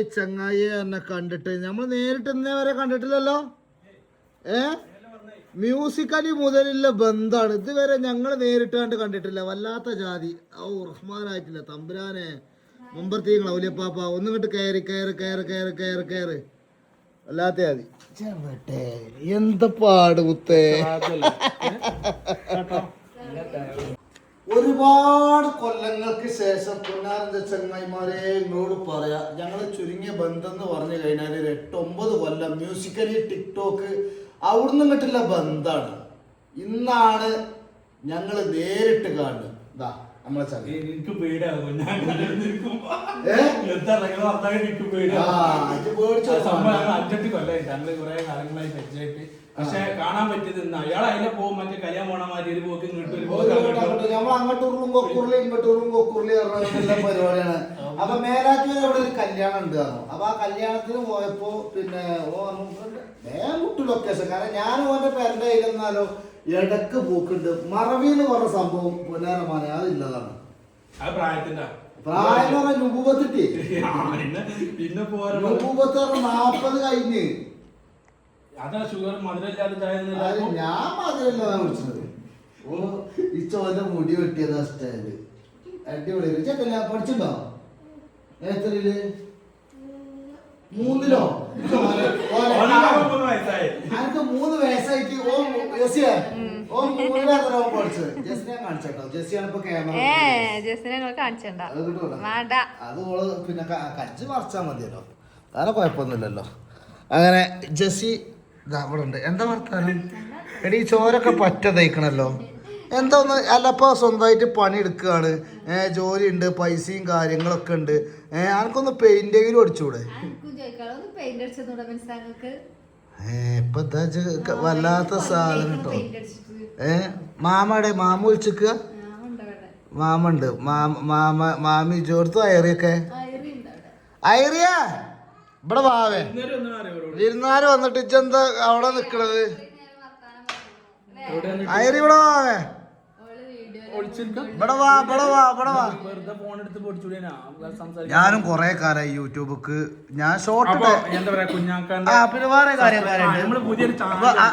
ഈ ചങ്ങായിയെ എന്നെ കണ്ടിട്ട്. നമ്മൾ നേരിട്ട് ഇന്നേ വരെ കണ്ടിട്ടില്ലല്ലോ? ഏ? മ്യൂസിക്കലി മുതലുള്ള ബന്ധാണ്. ഇതുവരെ ഞങ്ങൾ നേരിട്ട് കണ്ട് കണ്ടിട്ടില്ല. വല്ലാത്ത ജാതി. ഓ റഹ്മാനായിട്ടില്ല. തമ്പുരാനെ മുമ്പർത്തീങ്ങൾ ഔലിയപ്പാപ്പ ഒന്നും കയറി കയറി കയറി കയറി കയറി കയറി. വല്ലാത്ത ജാതി. എന്താ പാട് മുത്തേ. ഒരുപാട് കൊല്ലങ്ങൾക്ക് ശേഷം പുന്നാരന്റെ ചെങ്ങായിമാരെ എന്നോട് പറയാ ഞങ്ങൾ ചുരുങ്ങിയ ബന്ധം എന്ന് പറഞ്ഞു കഴിഞ്ഞാൽ ഒരു എട്ടൊമ്പത് കൊല്ലം മ്യൂസിക്കലി ടിക്ടോക്ക് അവിടുന്ന് കിട്ടില്ല ബന്ധാണ്. ഇന്നാണ് ഞങ്ങൾ നേരിട്ട് കാണുന്നത്. ഇതാ നമ്മളെ ചങ്ങ എനിക്ക് പേടിയാകും ഞാൻ നിൽക്കുമ്പോ ഏ? എന്താ നിങ്ങൾ വർത്താനം? എനിക്ക് ആ, ഇത് പേടിച്ചോ? സംഭവം ഞങ്ങൾ അഞ്ചെട്ട് കൊല്ലായി. ഞങ്ങൾ കുറെ കാലങ്ങളായി പരിചയമായിട്ട്. പക്ഷെ കാണാൻ പറ്റിയത് ഇന്ന് അയാൾ അതിലെ പോകും മറ്റേ കല്യാൺ പോണ മാതിരി ഒരു പോക്ക് ഇങ്ങോട്ട്. ഒരു പോക്ക് അങ്ങോട്ട് നമ്മൾ പരിപാടിയാണ്. അപ്പൊ മേലാക്കി അവിടെ ഒരു കല്യാണം ഉണ്ട് അപ്പൊ ആ കല്യാണത്തിന് പോയപ്പോ പിന്നെ ഓ വേഗം വിട്ടു ലൊക്കേഷൻ കാരണം ഞാൻ ഓന്റെ പേരന്റെ കയ്യിലെന്നാലോ ഇടയ്ക്ക് പോക്കുണ്ട്. മറവി എന്ന് പറഞ്ഞ സംഭവം ആ പ്രായത്തിന്റെ പ്രായം എന്ന് പറഞ്ഞാൽ രൂപത്തിട്ട് പിന്നെ നാപ്പത് കഴിഞ്ഞ്. അതാ ഷുഗർ മധുരമില്ലാതെ ചായ അത് ഞാൻ മാത്രല്ല കുടിച്ചത്. ഓ ഈ ചോദ്യം മുടി വെട്ടിയതാ സ്റ്റൈൽ അടിപൊളി. ചേട്ടല്ല പഠിച്ചിട്ടുണ്ടോ? എത്രയിൽ? മൂന്നിലോ? എനിക്ക് മൂന്ന് വയസ്സായിട്ട് ഓ ജെസിയ ഓ മൂന്നിലോ ഓൻ പഠിച്ചത്. ജെസിനെ കാണിച്ചോ ജെസിയാണ് ഇപ്പൊ ക്യാമറ ഏ ജസ്റ്റിനെ നിങ്ങൾ കാണിച്ചണ്ട. അത് വേണ്ട അത് ഓൾ പിന്നെ ക- കടിച്ച് മറിച്ചാൽ മതിയല്ലോ. വേറെ കുഴപ്പമൊന്നുമില്ലല്ലോ. അങ്ങനെ ജെസ്സി ഇതാ ഉണ്ട് എന്താ വർത്താനം? എടി ഈ ചോരൊക്കെ പറ്റ തയ്ക്കണല്ലോ എന്താ ഒന്ന് അല്ലപ്പോ സ്വന്തമായിട്ട് പണി എടുക്കുകയാണ് ഏഹ് ജോലി ഉണ്ട് പൈസയും കാര്യങ്ങളൊക്കെ ഉണ്ട്. അടിച്ചെന്നൂടെ മനസ്സിലാങ്ങൾക്ക് ഏഹ് ഇപ്പൊ വല്ലാത്ത സാധനം കേട്ടോ ഏഹ് മാമയുടെ മാമ വിളിച്ചിക്കുക മാമുണ്ട് മാമ മാമ മാമി ജോർത്തും അയറിയൊക്കെ അയറിയാ ഇവിടെ വാവേ ഇരുന്നാൽ വിരുന്നാര് വന്നിട്ട് ഇജ്ജെന്താ അവിടെ നിക്കണത്? അയറി ഇവിടെ വാവേ ഞാനും കൊറേ കാലായി യൂട്യൂബക്ക് ഞാൻ ഷോർട്ട് അപ്പൊ എന്താ പറയാ കുഞ്ഞാക്കാന്റെ ആ പിന്നെ വേറെ കാര്യം channel-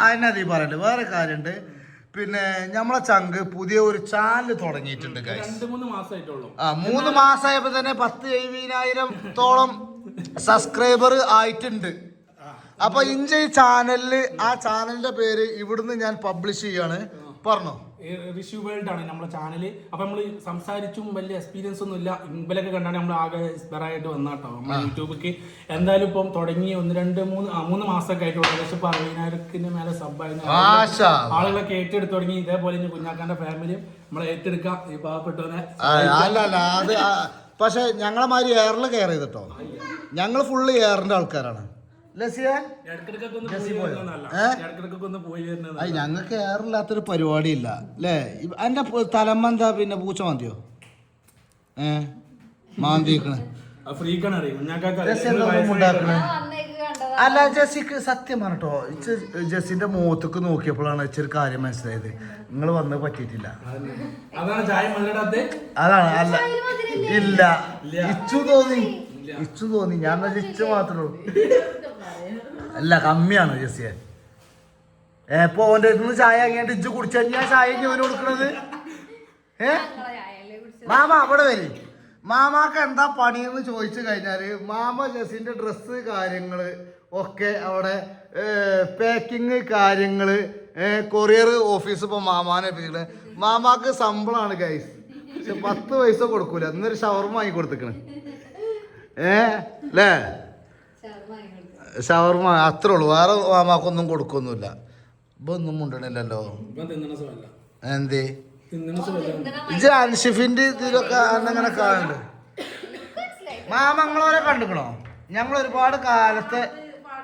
അതിനകത്ത് പറയണ്ട്? വേറെ കാര്യണ്ട്. പിന്നെ നമ്മളെ ചങ്ക് പുതിയ ഒരു ചാനൽ തുടങ്ങിയിട്ടുണ്ട്. രണ്ട് മൂന്ന് മാസമായിട്ടുള്ളൂ ആ മൂന്ന് മാസമായപ്പോ തന്നെ പത്ത് എഴുപതിനായിരം തോളം സബ്സ്ക്രൈബർ ആയിട്ടുണ്ട്. അപ്പൊ ഇഞ്ച ഈ ചാനലിൽ ആ ചാനലിന്റെ പേര് ഇവിടുന്ന് ഞാൻ പബ്ലിഷ് ചെയ്യാണ്. പറഞ്ഞോ? റിഷ്യൂ വേൾഡ് ആണ് നമ്മുടെ ചാനൽ അപ്പൊ നമ്മൾ സംസാരിച്ചും വലിയ എക്സ്പീരിയൻസ് ഒന്നും ഇല്ല. ഇമ്പലൊക്കെ കണ്ടാണ് നമ്മൾ ആകെ ഇൻസ്പയർ ആയിട്ട് വന്നാട്ടോ നമ്മുടെ യൂട്യൂബിക്ക് എന്തായാലും ഇപ്പം തുടങ്ങി ഒന്ന് രണ്ട് മൂന്ന് മൂന്ന് മാസമൊക്കെ ആയിട്ട് ഏകദേശം ഇപ്പൊ അറുപതിനായിരത്തിന് മേലെ സബ് ആയിരുന്നു ആശാ ആളുകളൊക്കെ ഏറ്റെടുത്ത് തുടങ്ങി. ഇതേപോലെ ഇനി കുഞ്ഞാക്കാന്റെ ഫാമിലിയും നമ്മളെ ഏറ്റെടുക്കാം. ഈ പാവപ്പെട്ടവനെ ആ, അല്ല അല്ല. അത് പക്ഷെ ഞങ്ങളെ മാതിരി എയറിൽ കെയർ ചെയ്തിട്ടോ? ഞങ്ങൾ ഫുള്ള് എയറിന്റെ ആൾക്കാരാണ്. ഏറില്ലാത്തൊരു അത് ഞങ്ങൾക്ക് എയറില്ലാത്തൊരു പരിപാടിയില്ല അല്ലേ എന്റെ തലമ്മ എന്താ പിന്നെ പൂച്ച മാന്തിയോ? ഏ? മാന്തിക്കണ്. അല്ല ജെസ്സിക്ക് സത്യം പറഞ്ഞോ ജസിന്റെ ജെസ്സിന്റെ മുഖത്തേക്ക് നോക്കിയപ്പോഴാണ് ഇച്ചൊരു കാര്യം മനസ്സിലായത്. നിങ്ങൾ വന്ന് പറ്റിയിട്ടില്ല. അതാണ് ചായ മല്ലടാത്തെ അതാണ് അല്ല? ഇല്ല. ഇച്ചു തോന്നി. ഇച്ചു തോന്നി. ഞാൻ ഇച്ചു മാത്രമേ ഉള്ളൂ. അല്ല കമ്മിയാണ് ജെസ്സിയെ. ഏപ്പോ ഓന്റെ അടുത്ത് നിന്ന് ചായ അങ്ങോട്ട് ഇജ്ജ് കുടിച്ചാൽ ഞാൻ ചായ ഇവന് കൊടുക്കണത്? ഏ. മാമ അവിടെ വരി. മാമാക്ക് എന്താ പണിയെന്ന് ചോദിച്ചു കഴിഞ്ഞാൽ മാമ ജെസ്സിന്റെ ഡ്രസ്സ് കാര്യങ്ങൾ ഒക്കെ അവിടെ പാക്കിങ് കാര്യങ്ങൾ കൊറിയർ ഓഫീസ് ഇപ്പൊ മാമാനെ ഏൽപ്പിച്ചിട്ട് മാമാക്ക് ശമ്പളമാണ് ഗൈസ് പക്ഷെ പത്ത് പൈസ കൊടുക്കൂല. എന്നൊരു ഷവർമ വാങ്ങി കൊടുത്തിക്കണ്. ഏ? അല്ലേ. ഷവർമ അത്രേ ഉള്ളൂ. വേറെ മാമാക്കൊന്നും കൊടുക്കൊന്നുമില്ല. ഇപ്പൊ ഒന്നും മുണ്ടണില്ലല്ലോ. എന്തേ? ഇജ് അൻഷിഫിന്റെ ഇതിലൊക്കെ അന്നങ്ങനെ കാണുന്നുണ്ട്. മാമങ്ങളോരെ കണ്ടുക്കണോ? ഞങ്ങൾ ഒരുപാട് കാലത്തെ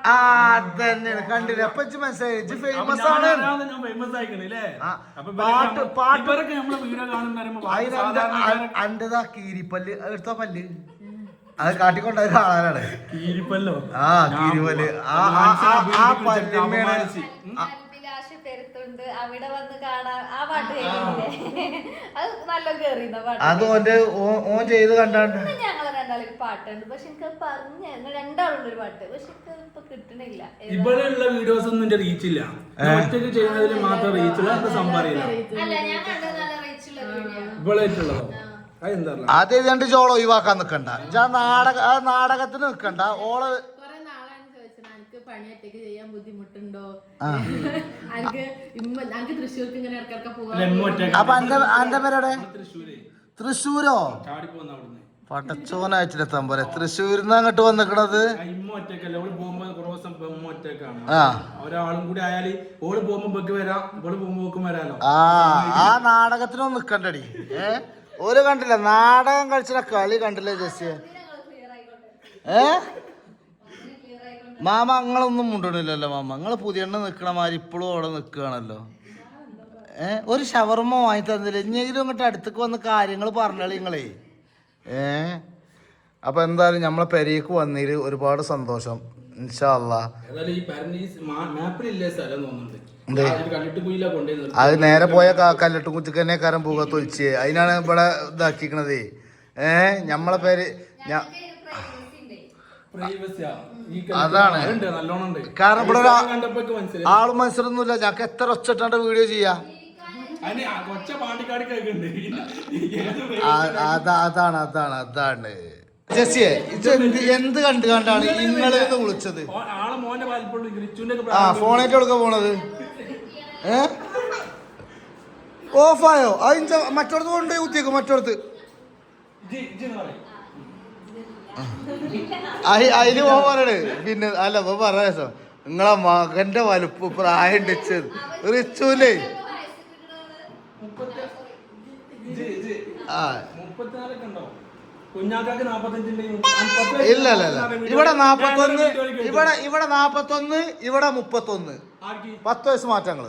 ആ അതന്നെയാണ്. കണ്ടില്ല? അപ്പൊ ഇജ്ജ് മനസ്സിലായി. ഇജ്ജ് ഫേമസ് ആണ്. പാട്ട് പാട്ട് ഇവരൊക്കെ നമ്മളെ വീഡിയോ കാണുന്ന പറയുമ്പോ ബാക്കി അതിന് സാധാരണക്കാരെ അന്റെതാ കീരിപ്പല്ല്. എടുത്ത പല്ല്. അത് കാട്ടിക്കൊണ്ടായ ഒരാളാണ് കീരിപ്പല്ലോ. ആ കീരിപ്പല്ല് ആ ആ ആ- ആ പല്ലിന്മേണ് അഭിലാഷ് അവിടെ വന്ന് കാണാൻ ആ പാട്ട് കേൾക്കില്ലേ അത് ഓന്റെ ഓൻ ചെയ്ത് കണ്ടാണ്ട്. രണ്ടാളും പാട്ടുണ്ട്. പക്ഷെ എനിക്ക് പറഞ്ഞു ഞങ്ങൾ രണ്ടാളുള്ള ഒരു പാട്ട്. പക്ഷെ ഇപ്പൊ കിട്ടണില്ല. ഇവിടെയുള്ള വീഡിയോസ് ഒന്നും എന്റെ റീച്ച് ഇല്ല. ഒറ്റയ്ക്ക് ചെയ്യുന്നതിൽ മാത്രം റീച്ച് ഉള്ള സംഭവം അറിയില്ല. അല്ല ഞാൻ അത് എഴുതിയാണ്ട് ചോള ഒഴിവാക്കാൻ നിക്കണ്ട. ഇജ്ജ് നാടക ആ നാടകത്തിന് നിക്കണ്ട. ഓൾ കൊറേ നാളാണ് ചോദിച്ചത്. എനിക്ക് പണി ഒറ്റയ്ക്ക് ചെയ്യാൻ ബുദ്ധിമുട്ടുണ്ടോ? എനിക്ക് ഇമ്മ എനിക്ക് തൃശ്ശൂർക്ക് ഇങ്ങനെ ഇടക്കിടക്ക് പോവാൻ ലെമ്മ ഒറ്റയ്ക്ക് അപ്പൊ അന്റെ അന്റെ പേരെടെ തൃശ്ശൂര്. ചാടിപ്പോന്ന അവിടുന്ന്. തൃശ്ശൂരിൽ പോലെ തൃശ്ശൂരിന്ന് അങ്ങോട്ട് വന്നിക്കണത്? ആ ഇമ്മ ഒറ്റക്കല്ല ഓൾ പോകുമ്പോ കുറേ ദിവസം ഇമ്മ ഒറ്റക്കാണ് ആ. ഒരാളും കൂടി ആയാൽ ഓൾ പോകുമ്പോ ബക്ക് വരാം. ഇവൾ പോകുമ്പോ ബക്കും വരാലോ. ആ ആ നാടകത്തിനൊന്നും നിക്കണ്ടടി. ഏ? ഒരു കണ്ടില്ല നാടകം കളിച്ചിട്ട് കളി കണ്ടില്ലേ ജസ്റ്റ് ഏ? മാമ നിങ്ങളൊന്നും മുണ്ടണില്ലല്ലോ മാമ. നിങ്ങൾ പുതിയ എണ്ണ നിക്കണ മാതിരി ഇപ്പോഴും അവിടെ നിൽക്കുകയാണല്ലോ ഏ? ഒരു ഷവർമ്മ വാങ്ങി തന്നില്ല? ഇനിയെങ്കിലും ഇങ്ങോട്ട് അടുത്തേക്ക് വന്ന് കാര്യങ്ങൾ പറഞ്ഞോളി നിങ്ങളേ. ഏ? അപ്പൊ എന്തായാലും നമ്മളെ പെരേക്ക് വന്നതിൽ ഒരുപാട് സന്തോഷം. ഏതായാലും അത് നേരെ പോയ കല്ലട്ടും കുച്ചിക്ക് തന്നെ കാരം പോക തൊഴിച്ച് അതിനാണ് ഇവിടെ ഇതാക്കിക്കണത്. ഏ? ഞമ്മളെ പേര് അതാണ്. കാരണം ഇവിടെ ആൾ മനസ്സിലൊന്നുമില്ല ഞങ്ങൾക്ക് എത്ര ഒച്ചിട്ടാണ്ട് വീഡിയോ ചെയ്യാ? അതാണ് അതാണ് അതാണ്. ജെസ്സിയെ ഇത് എന്ത് എന്ത് കണ്ടു കണ്ടാണ് ഇങ്ങളെ വിളിച്ചത്? ആ ഫോണേറ്റ് കൊടുക്കാൻ പോണത്? ഏ? ഓഫായോ? അതിന് മറ്റോടത്ത് കൊണ്ടുപോയി കുത്തിയേക്കും മറ്റോടത്ത്. അതിന് ഓ പറയണേ. പിന്നെ അല്ല ഇപ്പൊ പറയാ നിങ്ങളെ മകന്റെ വലുപ്പ് പ്രായം ഡിച്ചത് റിച്ചൂലേ ആ. ഇല്ല ഇല്ല ഇല്ല. ഇവിടെ നാപ്പത്തൊന്ന് ഇവിടെ ഇവിടെ നാപ്പത്തൊന്ന് ഇവിടെ മുപ്പത്തൊന്ന് പത്ത് വയസ്സ് മാറ്റങ്ങൾ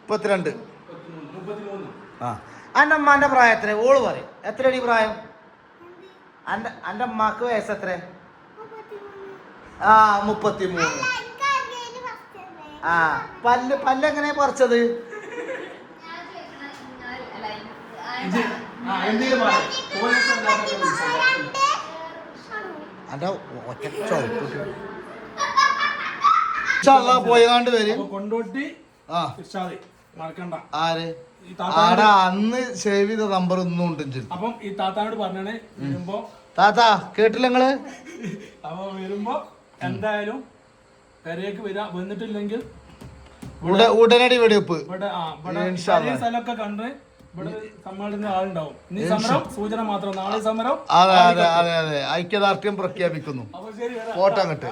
മുപ്പത്തിരണ്ട്. ആ എന്റെ അമ്മാന്റെ പ്രായം എത്ര ഓൾ പറയും. എത്രയാണ് ഈ പ്രായം? അന്റെ എന്റെ അമ്മയ്ക്ക് വയസ്സ് എത്ര ആ മുപ്പത്തി മൂന്ന് ആ പല്ല് പല്ല് എങ്ങനെയാ പറിച്ചത് അന്റെ ഒറ്റ പോയതാണ്ട് വരും കൊണ്ടോട്ടി ആ. മറക്കണ്ട. ആര്? ആടാ അന്ന് സേവ് ചെയ്ത നമ്പർ ഒന്നും ഉണ്ട് അപ്പം ഈ താത്താനോട് പറഞ്ഞേ വരുമ്പോ താത്താ കേട്ടില്ല നിങ്ങൾ? അപ്പൊ വരുമ്പോ എന്തായാലും പെരേക്ക് വരാ വന്നിട്ടില്ലെങ്കിൽ ഉട ഉടനടി വെടിവെപ്പ്. ഇവിടെ അല്ലാ. സ്ഥലമൊക്കെ കണ്ട് ഇവിടെ സമ്മേളനത്തിന് ആളുണ്ടാവും. ഇനി സമരം സൂചന മാത്രം. നാളെ സമരം അതെ അതെ അതെ അതെ ഐക്യദാർഢ്യം പ്രഖ്യാപിക്കുന്നു. ഫോട്ടോ അങ്ങട്ട്.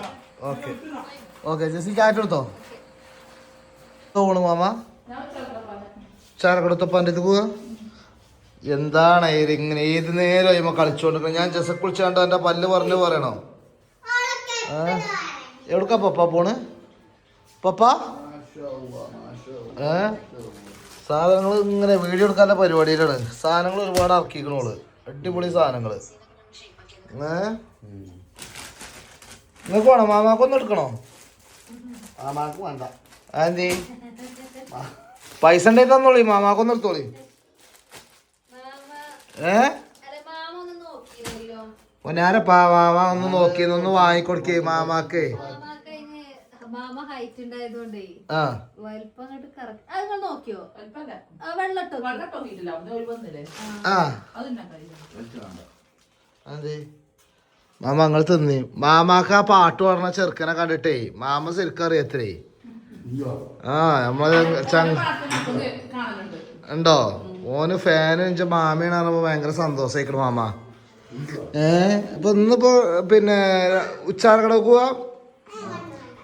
ഓക്കെ. ഓക്കെ ജെസ്സി ചാറ്റ് എടുത്തോ? പോണു മാമ. ചാരക്കടത്തപ്പാന്റെ ഇത് പോവാ. എന്താണ് ഇങ്ങനെ ഏത് നേരം ഇമ്മ കളിച്ചോണ്ടിരിക്കുന്നത്? ഞാൻ ജസ കുളിച്ചാണ്ട് എന്റെ പല്ല് പറഞ്ഞു പറയണോ? ഏ? എവിടുക്കാ പപ്പ പോണ്? പപ്പ? ഏ? സാധനങ്ങൾ ഇങ്ങനെ വീഡിയോ എടുക്കാനുള്ള പരിപാടിയിലാണ്. സാധനങ്ങൾ ഒരുപാട് ഇറക്കിക്കണോൾ അടിപൊളി സാധനങ്ങൾ ഏ? നിങ്ങൾക്ക് വേണോ? മാമാക്കൊന്നും എടുക്കണോ? മാമാക്ക് വേണ്ട. അതെന്തി? പൈസ ഉണ്ടായി തന്നോളി. മാമാക്കൊന്നും എടുത്തോളി. ഏ? ഞാനപ്പാ മാമാ ഒന്ന് നോക്കി ഒന്ന് വാങ്ങിക്കൊടുക്കേ മാമാക്ക്. ഹൈറ്റ് ഉണ്ടായതുകൊണ്ടേ വലിപ്പം അങ്ങോട്ട് കറക്റ്റ് അത് നിങ്ങൾ നോക്കിയോ? വെള്ളട്ടോ. അതെ മാമ നിങ്ങൾ തിന്നി. മാമാക്ക് ആ പാട്ട് പാടുന്ന ചെറുക്കനെ കണ്ടിട്ടേ മാമ ശരിക്കും അറിയത്രേ ആ നമ്മൾ. ഉണ്ടോ? ഓന് ഫാന് വെച്ച മാമയാണ് പറയുമ്പോ ഭയങ്കര സന്തോഷായിക്കണു മാമ. ഏ അപ്പൊ ഇന്നിപ്പോ പിന്നെ ഉച്ചാരണ പോവാ?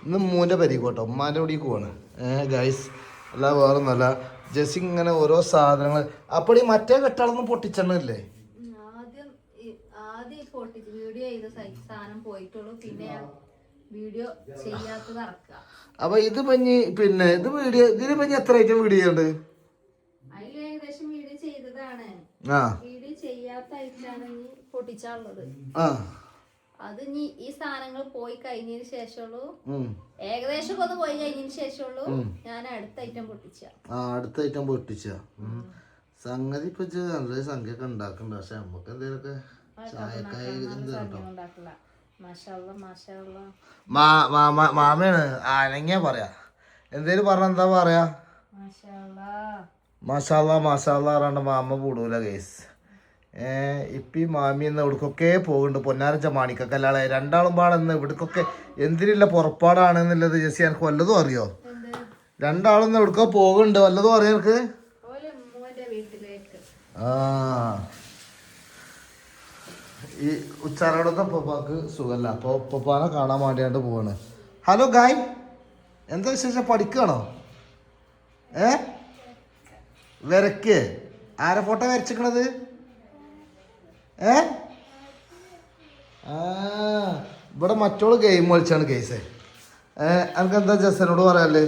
ഇന്ന് മൂന്റെ പരിക്ക് കേട്ടോ. ഉമ്മാന്റെ കൂടി പോവാണ്. ഏ ഗൈസ് അല്ല വേറെ ഒന്നല്ല ജസ്റ്റ് ഇങ്ങനെ ഓരോ സാധനങ്ങൾ അപ്പോൾ ഈ മറ്റേ കെട്ടാളൊന്നും പൊട്ടിച്ചെണ്ണല്ലേ? അപ്പൊ ഇത് പഞ്ഞി പിന്നെ ഇത് വീഡിയോ ഇതിന് പഞ്ഞി എത്ര ഐറ്റം വീഡിയോ ഉണ്ട് ആ. വീഡിയോ ചെയ്യാത്ത ആയിട്ടാണ് ഇനി പൊട്ടിച്ചാളുള്ളത് ആ. അത് ഇനി ഈ സാധനങ്ങൾ പോയി കഴിഞ്ഞതിന് ശേഷമുള്ളൂ. ഏകദേശം ഒന്ന് പോയി കഴിഞ്ഞതിന് ശേഷമുള്ളൂ ഞാൻ അടുത്ത ഐറ്റം പൊട്ടിച്ച. ആ അടുത്ത ഐറ്റം പൊട്ടിച്ച. സംഗതി ഇപ്പൊ നല്ലൊരു സംഖ്യ ഒക്കെ ഉണ്ടാക്കണ്ട. പക്ഷെ നമുക്ക് എന്തെങ്കിലുമൊക്കെ ചായക്കായ മാമയാണ് അനങ്ങിയാ പറയാ. എന്തേലും പറഞ്ഞ എന്താ പറയാ? മസാല മസാല പറഞ്ഞ മാമ കൂടൂല കേസ് ഇപ്പി മാമി എന്ന് ഇവിടക്കൊക്കെ പോകുന്നുണ്ട് പൊന്നാരച്ച മാണിക്കല്ലാളെ രണ്ടാളും പാടെന്ന് ഇവിടക്കൊക്കെ എന്തിനുള്ള പുറപ്പാടാണ് എന്നുള്ളത് ജെസ്സി എനിക്ക് വല്ലതും അറിയോ? രണ്ടാളും ഇന്ന് എവിടക്കോ പോകുന്നുണ്ട് വല്ലതും അറിയോ എനിക്ക് ആ. ഈ ഉച്ചാരോടത്തെ പപ്പാക്ക് സുഖമല്ല അപ്പോൾ പപ്പാനെ കാണാൻ വേണ്ടിയാണ്ട് പോവാണ്. ഹലോ ഗായ്. എന്താ വിശേഷം? പഠിക്കുകയാണോ ഏ? വരക്ക്. ആരെ ഫോട്ടോ വരച്ചിക്കണത്? ഏ? ആ ഇവിടെ മറ്റോൾ ഗെയിം കളിച്ചാണ് കേസ് ഏ എനിക്ക് എന്താ ജസനോട് പറയാല്ലേ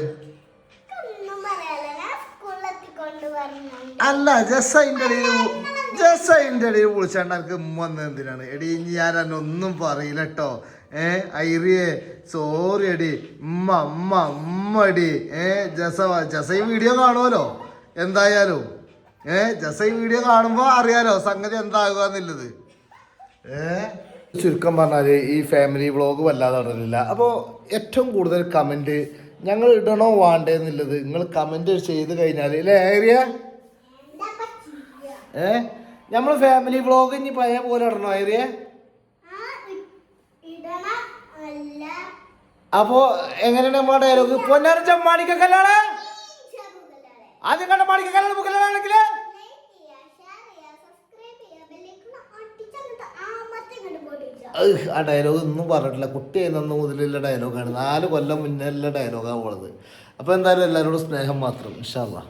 അല്ല ജസ് അതിന്റെ ഇടയിൽ ജസ് അതിന്റെ ഇടയിൽ വിളിച്ചാണ്ട് എനിക്ക് ഉമ്മ വന്നത് എന്തിനാണ്? എടി ഞാൻ എന്നെ ഒന്നും പറയില്ല കേട്ടോ ഏ ഐറിയെ സോറി എടി. ഉമ്മ ഉമ്മ ഉമ്മ എടി. ഏ ജസ ജസ ഈ വീഡിയോ കാണുമല്ലോ എന്തായാലും. ഏ ജസ ഈ വീഡിയോ കാണുമ്പോ അറിയാലോ സംഗതി എന്താകുക എന്നുള്ളത്. ഏ? ചുരുക്കം പറഞ്ഞാൽ ഈ ഫാമിലി വ്ളോഗ് വല്ലാതെ ഇടലില്ല അപ്പോൾ ഏറ്റവും കൂടുതൽ കമന്റ് ഞങ്ങൾ ഇടണോ വേണ്ടേ എന്നുള്ളത് നിങ്ങൾ കമന്റ് ചെയ്ത് കഴിഞ്ഞാൽ അല്ലേ ഏരിയ? ഏ? നമ്മൾ ഫാമിലി വ്ളോഗ് ഇനി പഴയ പോലെ ഇടണോ ഏരിയ? അപ്പോ എങ്ങനെയാണ് നമ്മുടെ ഡയലോഗ് പൊന്നാരച്ച മാണിക്കല്ലാളെ ആദ്യം കണ്ട മാണിക്കല്ലാളെ മുക്കല്ലാണെങ്കിൽ ആ ഡയലോഗ് ഒന്നും പറഞ്ഞിട്ടില്ല. കുട്ടി എന്നൊന്നും മുതലുള്ള ഡയലോഗാണ് നാല് കൊല്ലം മുന്നേ ഉള്ള ഡയലോഗാണ് ഉള്ളത് അപ്പോൾ എന്തായാലും എല്ലാവരോടും സ്നേഹം മാത്രം. ഇൻഷാല്ലാ